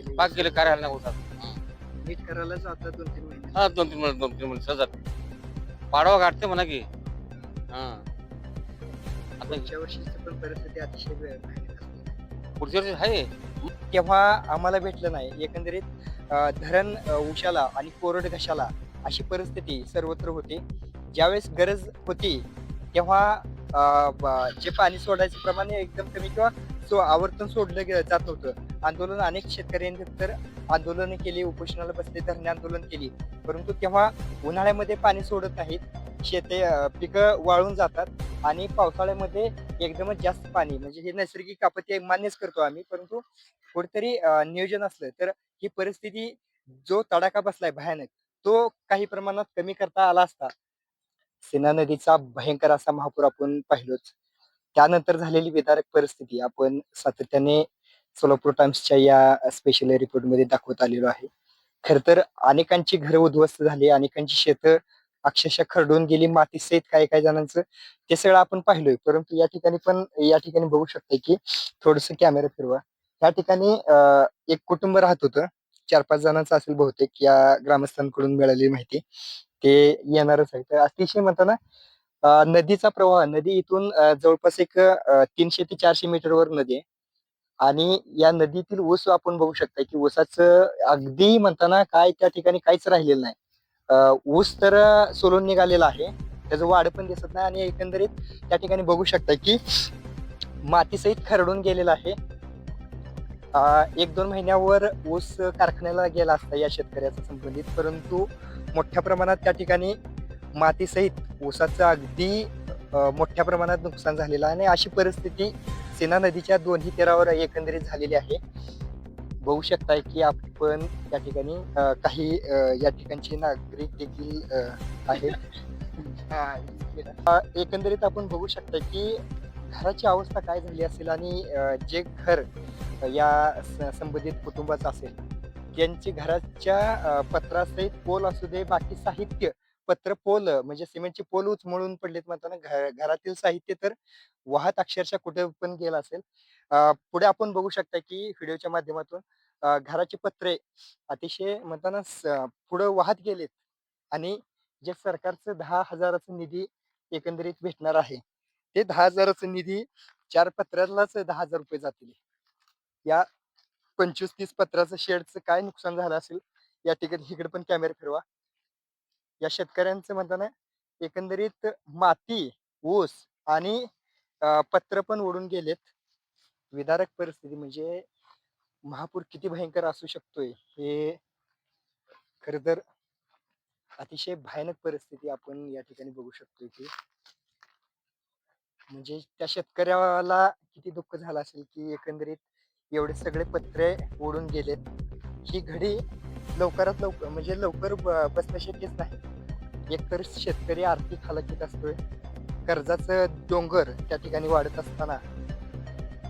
पाक गेले कार्याला नाही होतात नीट करायलाच आता दोन तीन महिने. हा दोन तीन महिने दोन तीन महिने सहजात पाडवा काढते म्हणा की. हा. आता पुढच्या वर्षीची पण परिस्थिती अतिशय. पुढच्या वर्षी आहे. तेव्हा आम्हाला भेटलं नाही एकंदरीत अं, धरण अं, उशाला आणि कोरड घशाला अशी परिस्थिती सर्वत्र होती. ज्यावेळेस गरज होती तेव्हा अं, ब- जे पाणी सोडायचं प्रमाण हे एकदम कमी किंवा सो आवर्तन सोडलं गेलं जात नव्हतं आंदोलन अनेक शेतकऱ्यांनी तर आंदोलन केली उपोषणाला बसले धरणे आंदोलन केली. परंतु तेव्हा उन्हाळ्यामध्ये पाणी सोडत नाहीत. शेते पिकं वाळून जातात आणि पावसाळ्यामध्ये एकदमच जास्त पाणी म्हणजे हे नैसर्गिक आपत्ती आहे, मान्यच करतो आम्ही. परंतु कुठेतरी नियोजन असलं तर ही परिस्थिती जो तडाखा बसलाय भयानक तो काही प्रमाणात कमी करता आला असता. सेना नदीचा भयंकर असा महापूर आपण पाहिलोच. त्यानंतर झालेली विदारक परिस्थिती आपण सातत्याने सोलापूर टाइम्सच्या या स्पेशल रिपोर्टमध्ये दाखवत आलेलो आहे. खर तर अनेकांची घरं उद्ध्वस्त झाली अनेकांची शेतं अक्षरशः खरडून गेली माती सहित काही काही जणांचं ते सगळं आपण पाहिलोय. परंतु या ठिकाणी पण या ठिकाणी बघू शकता की थोडस कॅमेरा फिरवा. या ठिकाणी एक कुटुंब राहत होतं. चार पाच जणांचं असेल बहुतेक. या ग्रामस्थांकडून मिळालेली माहिती. ते येणारच आहे. तर अतिशय म्हणताना नदीचा प्रवाह नदी इथून जवळपास एक तीनशे ते चारशे मीटरवर नदी आहे. आणि या नदीतील ऊस आपण बघू शकता की ऊसाचं अगदी म्हणताना काय त्या ठिकाणी काहीच राहिलेलं नाही. ऊस तर सोलून निघालेला आहे. त्याचं वाढ पण दिसत नाही आणि एकंदरीत त्या ठिकाणी बघू शकता की मातीसहित खरडून गेलेला आहे. एक दोन महिन्यावर ऊस कारखान्याला गेला असता या शेतकऱ्याचा संबंधित परंतु मोठ्या प्रमाणात त्या ठिकाणी मातीसहित ऊसाचं अगदी मोठ्या प्रमाणात नुकसान झालेलं आहे. आणि अशी परिस्थिती सेना नदीच्या दोन्ही तीरावर एकंदरीत झालेली आहे. बघू शकताय की आपण त्या ठिकाणी काही या ठिकाणचे नागरिक देखील आहेत. एकंदरीत आपण बघू शकता की घराची अवस्था काय झाली असेल आणि जे घर या संबंधित कुटुंबाचं असेल त्यांची घराच्या पत्रासहित पोल असू दे बाकी साहित्य पत्र पोल म्हणजे सिमेंटचे पोल उचमळून पडलेत म्हणताना घ- घरातील साहित्य तर वाहत अक्षरशः कुठे पण गेलं असेल. अं, पुढे आपण बघू शकता की व्हिडिओच्या माध्यमातून अं, घराचे पत्रे अतिशय म्हणताना स- पुढं वाहत गेलेत आणि जे सरकारचं दहा हजाराचं निधी एकंदरीत भेटणार आहे ते दहा हजाराचं निधी चार पत्र्यालाच दहा हजार रुपये जातील. या पंचवीस तीस पत्राचं शेडचं काय नुकसान झालं असेल या ठिकाणी इकडे पण कॅमेरा फिरवा. या शेतकऱ्यांचं म्हणताना एकंदरीत माती ऊस आणि पत्र पण ओढून गेलेत. विदारक परिस्थिती म्हणजे महापूर किती भयंकर असू शकतोय हे खर तर अतिशय भयानक परिस्थिती आपण या ठिकाणी बघू शकतोय की. म्हणजे त्या शेतकऱ्याला किती दुःख झालं असेल की एकंदरीत एवढे सगळे पत्रे ओढून गेलेत. ही घडी लवकरात लवकर म्हणजे लवकर ब- बसणं शक्यच नाही. एकतर शेतकरी आर्थिक हालाकीत असतोय कर्जाचं डोंगर त्या ठिकाणी वाढत असताना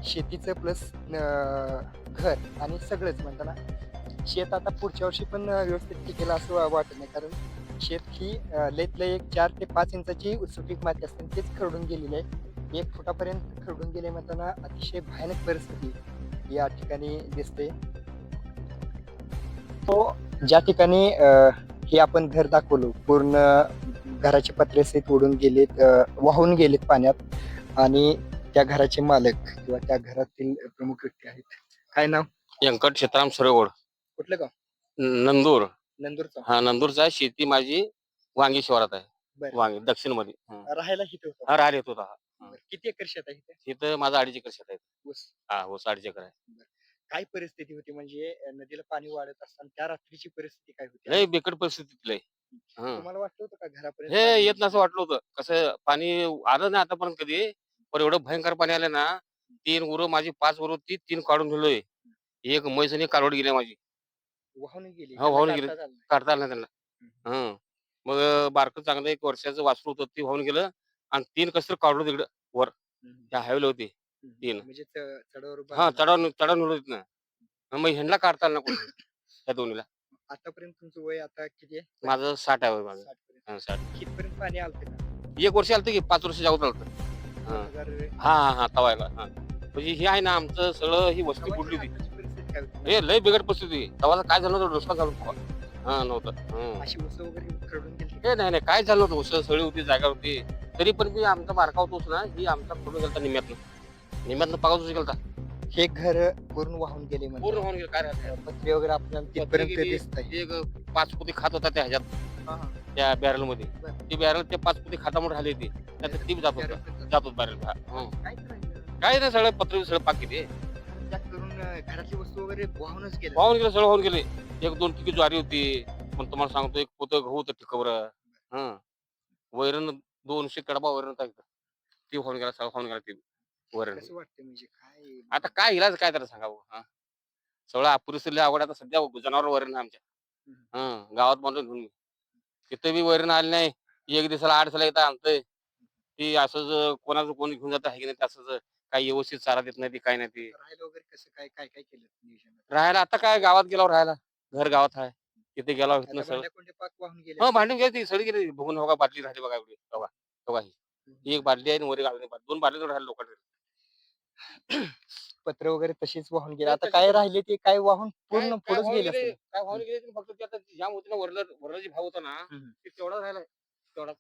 शेतीचं प्लस घर आणि सगळंच म्हणताना शेत आता पुढच्या वर्षी पण व्यवस्थित टिकेल असं वाटत नाही. कारण शेत ही लयत लई एक चार ते पाच इंचाची सुपीक माती असते तेच खरडून गेलेली आहे. एक फुटापर्यंत खरडून गेले म्हणताना अतिशय भयानक परिस्थिती या ठिकाणी दिसते. तो ज्या ठिकाणी हे आपण घर दाखवलो पूर्ण घराचे पत्रे सहित उडून गेलेत वाहून गेलेत पाण्यात आणि त्या घराचे मालक किंवा त्या घरातील प्रमुख व्यक्ती आहेत. काय नाव? व्यंकट क्षेत्राम सुरेगोड. कुठलं गाव? नंदूर. नंदूरचा हा नंदूरचा आहे. शेती माझी वांगी शिवारात आहे. बरं. वांगी दक्षिणमध्ये राहायला इथं होता. हा राहिल येत होता. हा. किती एकर शेत आहे इथे? तिथं माझा अडीच एकर शेत आहे. ऊस. हा हो अडीच एकर आहे. काय परिस्थिती होती म्हणजे नदीला पाणी वाढत असताना त्या रात्रीची परिस्थिती काय होती लय बिकट परिस्थितीत लय. हं. तुम्हाला वाटलं होतं का घरापर्यंत हे पाणी येत नसं वाटलं होतं. कसं पाणी आलं नाही आतापर्यंत कधी पण एवढं भयंकर पाणी आलं ना तीन उरं माझी पाच उरं ती तीन काढून ठेवलोय एक म्हैस आणि कालवड गेली माझी. वाहून गेली. हो, वाहून गेली. काढता आलं नाही. काढता आलं नाही त्यांना. हं मग बारकं चांगलं एक वर्षाचं वासरू होतं ती वाहून गेलं आणि तीन कसं काढलं तिकडं हम्म. त्या हायवेला होती. तीन. म्हणजे च- चढावर हा उडत ना मग ह्यांना काढता आलं ना कोणी त्या दोन्हीला. आतापर्यंत तुमचं वय आता किती आहे? माझं साठ आहे वय माझं. साठ पर्यंत. हा, साठ. कितपर्यंत पाणी आलं का? एक वर्ष आलं की पाच वर्ष जाऊन आलं दोन हा. हजार हा हा हा तवायला हा. म्हणजे हे आहे ना आमचं सगळं ही वस्ती बुडली होती. आताची परिस्थिती काय होतं? हे लय बिकट परिस्थिती तेव्हा काय झालं होतं? नुसकान झालं होतं. हा नव्हतं. हं. अशी वगैरे गेली हे नाही नाही काय झालं होतं? सळी होती जागा होती. तरी पण मी आमचा बारका होतोच ना ही आमचा फोटो गेलता निम्यातनं निम्यातनं पाऊस गेलता हे घर पूर्ण वाहून गेले पूर्ण म्हणजे होऊन गेलं काय राहतं पत्रे वगैरे आपल्याला तिथपर्यंत गेली. दिसत आहे एक पाच पोती खात होता त्या ह्याच्यात त्या बॅरलमध्ये बरं. ती बॅरल ते पाच पोती खातामुळे राहिली होती. नाहीतर ती जात होता. जात होत बॅरल काय करायचं? काय नाही सगळं पत्र सगळं पाक त्या करून अं, घरातली वस्तू वगैरे वाहूनच गेले. वाहून गेलं सगळं वाहून गेले. एक दोन टिकी ज्वारी होती. पण तुम्हाला सांगतो एक पोतं गहू होतं टिकवर हं. वैरण दोनशे कडबा वैरण होता इथं. ती वाहून गेला सगळं वाहून गेला ती वैरण. कसं वाटतं म्हणजे काय आता काय इलाज काय तर सांगावं हा? सगळं अपुरीस आवड आता सध्या जनावर वैरण आहे आमच्या. हं गावात बांधून घेऊन ये. तिथं बी वैरण आली नाही. एक दिवसाला आठ दिवसाला येतं आणतंय. ती असंच कोणाचं कोण घेऊन जातं आहे की नाही ते असंच काही व्यवस्थित चारा देत नाही ती काय नाही ती. राहायला वगैरे कसं काय काय काय केलं राहायला आता काय गावात गेल्यावर राहायला. घर गावात आहे. तिथे इथनं सगळं. पाक वाहून गेले हो भांडून गेली ती सगळी गेली. बघून बघा बाटली राहिली बघा एवढी. बघा बघा ही. ही एक बाटली आहे आणि वर दोन बाटली राहिले लोकांकडे. पत्र वगैरे तशीच वाहून गेले. आता काय राहिले ते काय वाहून पूर्ण काय- काय पुढेच वाहून गेले. काय वाहून गेले ते फक्त ते आता जाम होतं ना वरलं वरला जे भाव होता ना हम्म. ते तेवढा राहिलाय तेवढा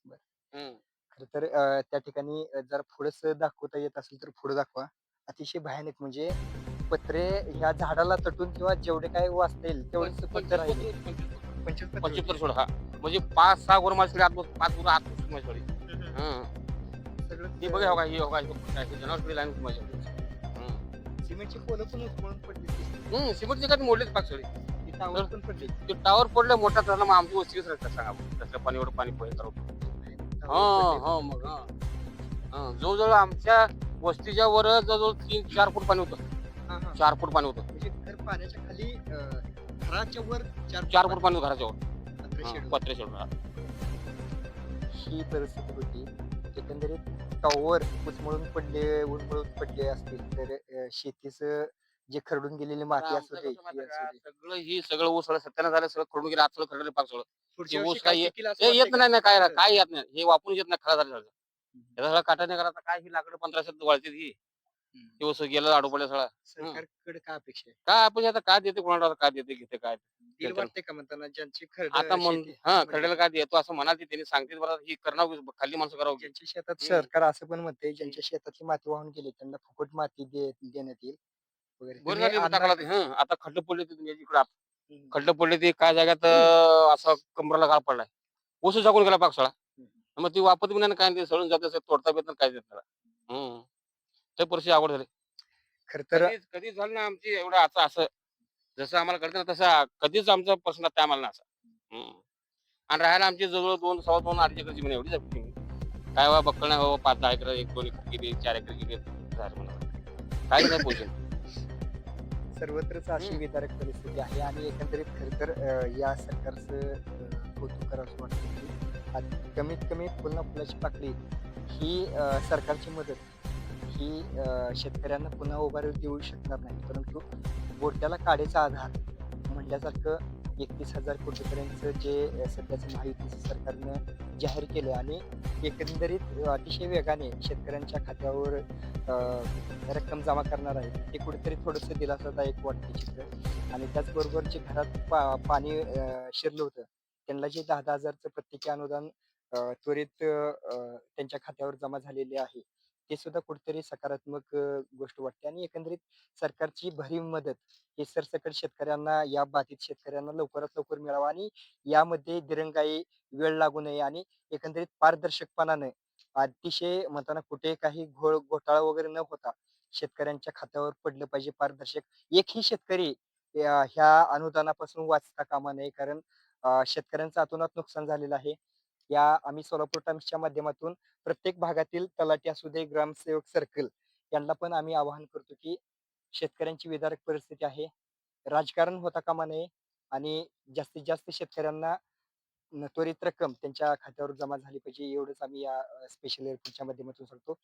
हं. खर तर अं, त्या ठिकाणी अं, जर पुढेच दाखवता येत असेल तर पुढे दाखवा. अतिशय भयानक म्हणजे पत्रे ह्या झाडाला तटून किंवा जेवढे काय वाचतील तेवढेच पत्र राहिले. पत्र- पंचवीस- पंचवीस पत्र सोडा हा. म्हणजे पाच सहा गोर माझ्याकडे आत पाच गोर आत माझ्याकडे हम्म. हं. सगळं हे बघा हो का हे का हे जनावर लाईन माझ्याकडे हं. सिमेंटची पोलं पण उचलून पडली हं, सिमेंटचे काय मोडलेच पाक सगळे. ती टावर पण पडली. ते टावर पडले मोठा झाला मग आमची वस्तीच राहतात सांगा. तसलं पाणी एवढं पाणी पोहे टावर हा. हा मग हा. हा, जवळजवळ आमच्या वस्तीच्या वर जवळजवळ तीन चार फूट पाणी होतं. चार फूट पाणी होतं. म्हणजे घर पाण्याच्या खाली अं, घराच्या वर चार चार फूट पाणी होतं घराच्या वर. पत्रे शेड होते. पत्रे शेड ही परिस्थिती होती. एकंदरीत टावर उचमळून पडले उन्मळून पडले असतील तर शेतीचं जे खरडून गेलेली माती असू दे. सगळं ही सगळं ऊस सत्यानं झालं सगळं खडून गेलं सगळं खरडलं पाक सगळं. पुढच्या ऊस काय येत नाही ना काय? काय येत नाही हे वापरून येत नाही खरा झालं काटा नाही करायचा काय ही लाकडं पंधराशे वळते ही. ऊस गेलं आडू पडलं सगळं. सरकारकडे काय अपेक्षा आहे? काय आपण आता काय देते कोणाला? काय देते घेते काय दिल त्याच्यानं- वाटते का म्हणताना ज्यांची खरड आता म्हण शेती- हा म्हणजे खरड्याला काय देतो असं म्हणाल त्यांनी सांगते बरं ही करणार खाली माणसं करावं ज्यांच्या शेतात. सरकार असं पण म्हणते ज्यांच्या शेतातली माती वाहून गेली त्यांना फुकट माती देण्यात येईल वगैरे. हं. आता. खड्डे पडले ते इकडे. खड्डे पडले ते काय जाग्यात अं, असं कमराला घाल पडलाय. ऊस जागून गेला पाकसाळा. मग ती वापरत बी नाही काय सळून जाते तोडता येत काय देत ते परिस्थिती आवड झाली खर तर कधीच कधीच झालं ना आमची एवढं असं असं जसं आम्हाला कळतं ना तसं कधीच आमचा प्रश्न त्या आम्हाला ना असं हम्म. आणि राहायला आमची जवळ दोन सव्वा दोन अडीच एकर जमीन एवढीच आहे जमीन. काय बा बक्कळ नाही हो पाच दहा एकर एक दोन एकर गेली चार एकर गेली झालं म्हणा काही नाही पोझिशन सर्वत्रच अशी हम्म. विदारक परिस्थिती आहे आणि एकंदरीत खर तर अं, या सरकारचं अं, कौतुक करावं वाटतं की आत- कमीत कमी पुन्हा फुलाची पाकळी ही अं, सरकारची मदत ही शेतकऱ्यांना पुन्हा उभारी देऊ शकणार नाही. परंतु गोट्याला काढेचा आधार म्हणल्यासारखं एकतीस हजार कोटीपर्यंत जे सध्याचं महायुतीचं सरकारनं जाहीर केलं आणि एकंदरीत अतिशय वेगाने शेतकऱ्यांच्या खात्यावर रक्कम जमा करणार आहे. ते कुठेतरी थोडंसं दिलासादायक वाटते चित्र. आणि त्याचबरोबर जे घरात पा पाणी शिरलं होतं त्यांना जे दहा दहा हजारचं प्रत्येकी अनुदान त्वरित त्यांच्या खात्यावर जमा झालेले आहे ते सुद्धा कुठेतरी सकारात्मक गोष्ट वाटते आणि एकंदरीत सरकारची भरीव मदत हे सरसकट शेतकऱ्यांना या बाधित शेतकऱ्यांना लवकरात लवकर मिळावा आणि यामध्ये दिरंगाई वेळ लागू नये आणि एकंदरीत पारदर्शकपणाने अतिशय म्हणताना कुठे काही घोळ घोटाळा वगैरे न होता शेतकऱ्यांच्या खात्यावर पडलं पाहिजे पारदर्शक. एकही शेतकरी ह्या अनुदानापासून वाचता कामा नये कारण शेतकऱ्यांचं अतोनात नुकसान झालेलं आहे. या आम्ही सोलापूर टाइम्सच्या माध्यमातून प्रत्येक भागातील तलाठी असू दे ग्रामसेवक सर्कल यांना पण आम्ही आवाहन करतो की शेतकऱ्यांची विदारक परिस्थिती आहे. राजकारण होता कामा नये आणि जास्तीत जास्त शेतकऱ्यांना त्वरित रक्कम त्यांच्या खात्यावर जमा झाली पाहिजे एवढंच आम्ही या स्पेशल एअरपोर्टच्या माध्यमातून सांगतो.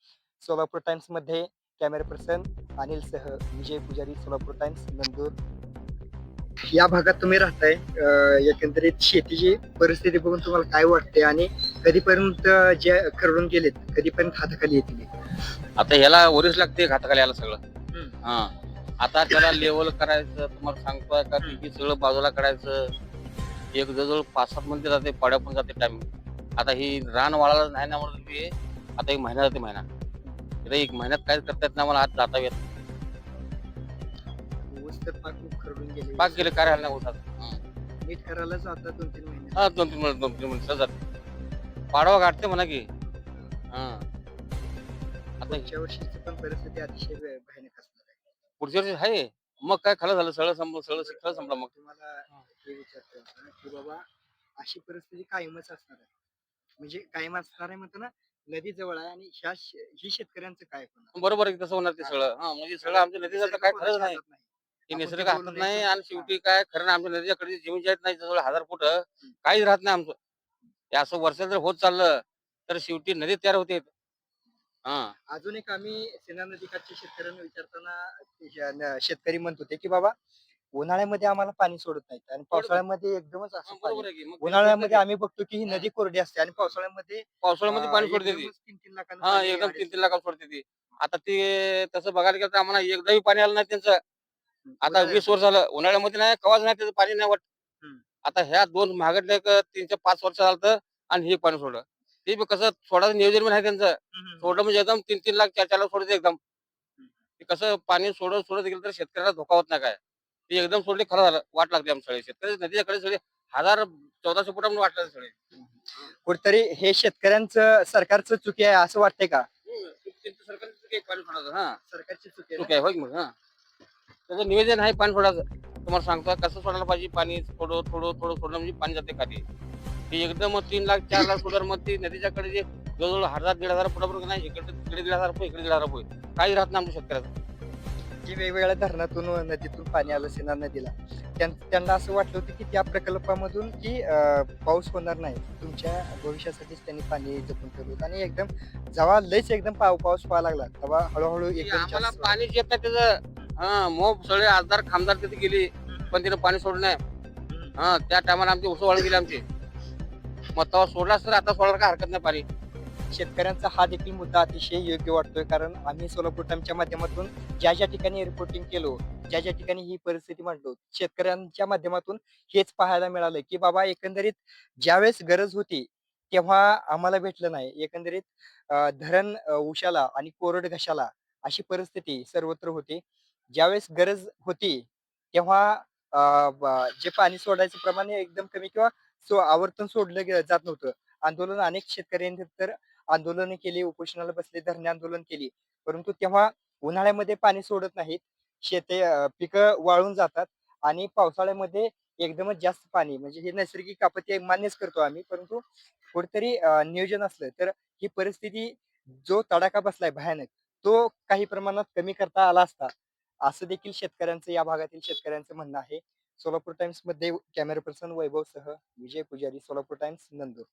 सोलापूर टाइम्समध्ये कॅमेरा पर्सन अनिल सह विजय पुजारी सोलापूर टाइम्स नंदूर या भागात तुम्ही राहताय अं, एकंदरीत शेतीची परिस्थिती बघून तुम्हाला काय वाटते आणि कधीपर्यंत जे खरडून गेलेत कधीपर्यंत हाताखाली येतील आता ह्याला वरीच लागते घाताखाली आला सगळं. हम्म. हा. आता त्याला लेवल करायचं तुम्हाला सांगतोय का. की सगळं बाजूला काढायचं? एक जवळ पाच सात मध्ये जाते पाड्या पण जाते टाइम आता ही रान वाळायला नाही ना म्हणून ती आता एक महिना जाते महिना. इथे एक महिन्यात काय करता येत नाही मला आज जाता येत नाही. ऊस तर पाक खरडून गेले पाक गेले काय राहिलं नाही ऊसात हं. नीट करायलाच आता दोन तीन महिने. हा दोन तीन मिनिट दोन तीन मिनिट जाते पाडवा गाठते म्हणा की. हा. आता पुढच्या वर्षीची पण परिस्थिती अतिशय भय- भयानक असणार आहे. पुढच्या वर्षी आहे. मग काय खरं झालं सगळं संपलं सगळं सगळं संपलं मग. तुम्हाला हे विचारतो आपण की बाबा अशी परिस्थिती कायमच असणार आहे. म्हणजे कायम असणार आहे म्हणतो ना नदी जवळ आहे आणि ह्या शे- ही शेतकऱ्यांचं काय होणार? बरोबर आहे की तसं होणार ते सगळं. हा म्हणजे सगळं आमच्या नदीचं काय खरंच नाही. हातात निसर्ग ते हातात नाही. आणि शेवटी काय खरं आमच्या नदीच्याकडे जमीन जात नाही जवळ हजार फूट काहीच राहत नाही आमचं. हे असं वर्षात जर होत चाललं तर शेवटी नदी तयार होते. हा. अजून एक आम्ही सेना नदीकाठच्या शेतकऱ्यांना विचारताना ते शेतकरी म्हणत होते की बाबा उन्हाळ्यामध्ये आम्हाला पाणी सोडत नाहीत आणि पावसाळ्यामध्ये एकदमच असं बरोबर पाणी. आहे की. मग ते उन्हाळ्यामध्ये आम्ही बघतो की ही नदी कोरडी असते आणि पावसाळ्यामध्ये पावसाळ्यामध्ये पाणी सोडते ती. तीन तीन लाखांना हा एकदम तीन तीन लाख सोडते ती. आता ते तसं बघायला गेलं तर आम्हाला एकदाही पाणी आलं नाही त्यांचं. आता वीस वर्ष झालं उन्हाळ्यामध्ये नाही कवाच नाही त्याचं पाणी नाही वाट. हम्म. आता ह्या दोन महागडले एक तीन ते पाच वर्ष झालं आणि हे पाणी सोडलं. ते बी कसं सोडायचं नियोजन पण आहे त्यांचं. सोडलं म्हणजे एकदम तीन तीन लाख चार चार लाख सोडते एकदम. ते कसं पाणी सोडत सोडत गेलं तर शेतकऱ्याला धोका होत नाही काय. ते एकदम सोडले खरं झालं वाट लागते आमच्या सगळे. शेतकरी नदीच्याकडे सगळे हजार चौदाशे फुटामध्ये वाटलं सगळे. कुठतरी हे शेतकऱ्यांचं सरकारचं चुकी आहे असं वाटतंय का? त्यांचं सरकारचं काही पाणी सोडायचं हा. सरकारची चुकी आहे चूक? आहे होय मग हा. त्याचं नियोजन आहे पाणी सोडायचं. तुम्हाला सांगतो कसं सोडायला पाहिजे? पाणी थोडं थोडं थोडं सोडलं म्हणजे पाणी जाते खाली. ते एकदम तीन लाख चार लाख सोडर मग ती नदीच्याकडे जे जवळजवळ हजार दीड हजार फुटापर्यंत नाही इकडे तिकडे दीड हजार रुपये इकडे दीड हजार रुपये काही राहत नाही आमच्या शेतकऱ्याचं. की वेगवेगळ्या धरणातून नदीतून पाणी आलं सेना नदीला त्यां- त्यांना असं वाटलं होतं की त्या प्रकल्पामधून की पाऊस होणार नाही. तुमच्या भविष्यासाठीच त्यांनी पाणी जपून ठेवलं होतं आणि एकदम जेव्हा लयच एकदम पाव पाऊस व्हायला लागला तेव्हा हळूहळू एकदम येत नाही त्याचं हा मग सगळे आजदार खामदार तिथे गेली पण तिने पाणी सोडलं नाही. हा त्या टायमाला आमची उसळ वाळून गेली आमची. मग तेव्हा सोडलाच तर आता सोडायला काय हरकत नाही पाणी. शेतकऱ्यांचा हा देखील मुद्दा अतिशय योग्य वाटतोय कारण आम्ही सोलापूर टाइमच्या माध्यमातून ज्या ज्या ठिकाणी रिपोर्टिंग केलो ज्या ज्या ठिकाणी ही परिस्थिती मांडलो शेतकऱ्यांच्या माध्यमातून हेच पाहायला मिळालं की बाबा एकंदरीत ज्यावेळेस गरज होती तेव्हा आम्हाला भेटलं नाही. एकंदरीत धरण उशाला आणि कोरड घशाला अशी परिस्थिती सर्वत्र होती. ज्यावेळेस गरज होती तेव्हा जे पाणी सोडायचं प्रमाण एकदम कमी किंवा सो आवर्तन सोडलं जात नव्हतं. आंदोलन अनेक शेतकऱ्यांनी तर आंदोलन केली उपोषणाला बसले धरणे आंदोलन केली. परंतु तेव्हा उन्हाळ्यामध्ये पाणी सोडत नाहीत. शेते पिकं वाळून जातात आणि पावसाळ्यामध्ये एकदमच जास्त पाणी म्हणजे हे नैसर्गिक आपत्ती मान्यच करतो आम्ही. परंतु कुठेतरी नियोजन असलं तर ही परिस्थिती जो तडाखा बसलाय भयानक तो काही प्रमाणात कमी करता आला असता असं देखील शेतकऱ्यांचं या भागातील शेतकऱ्यांचं म्हणणं आहे. सोलापूर टाइम्समध्ये कॅमेरा पर्सन वैभव सह विजय पुजारी सोलापूर टाइम्स नंदूर.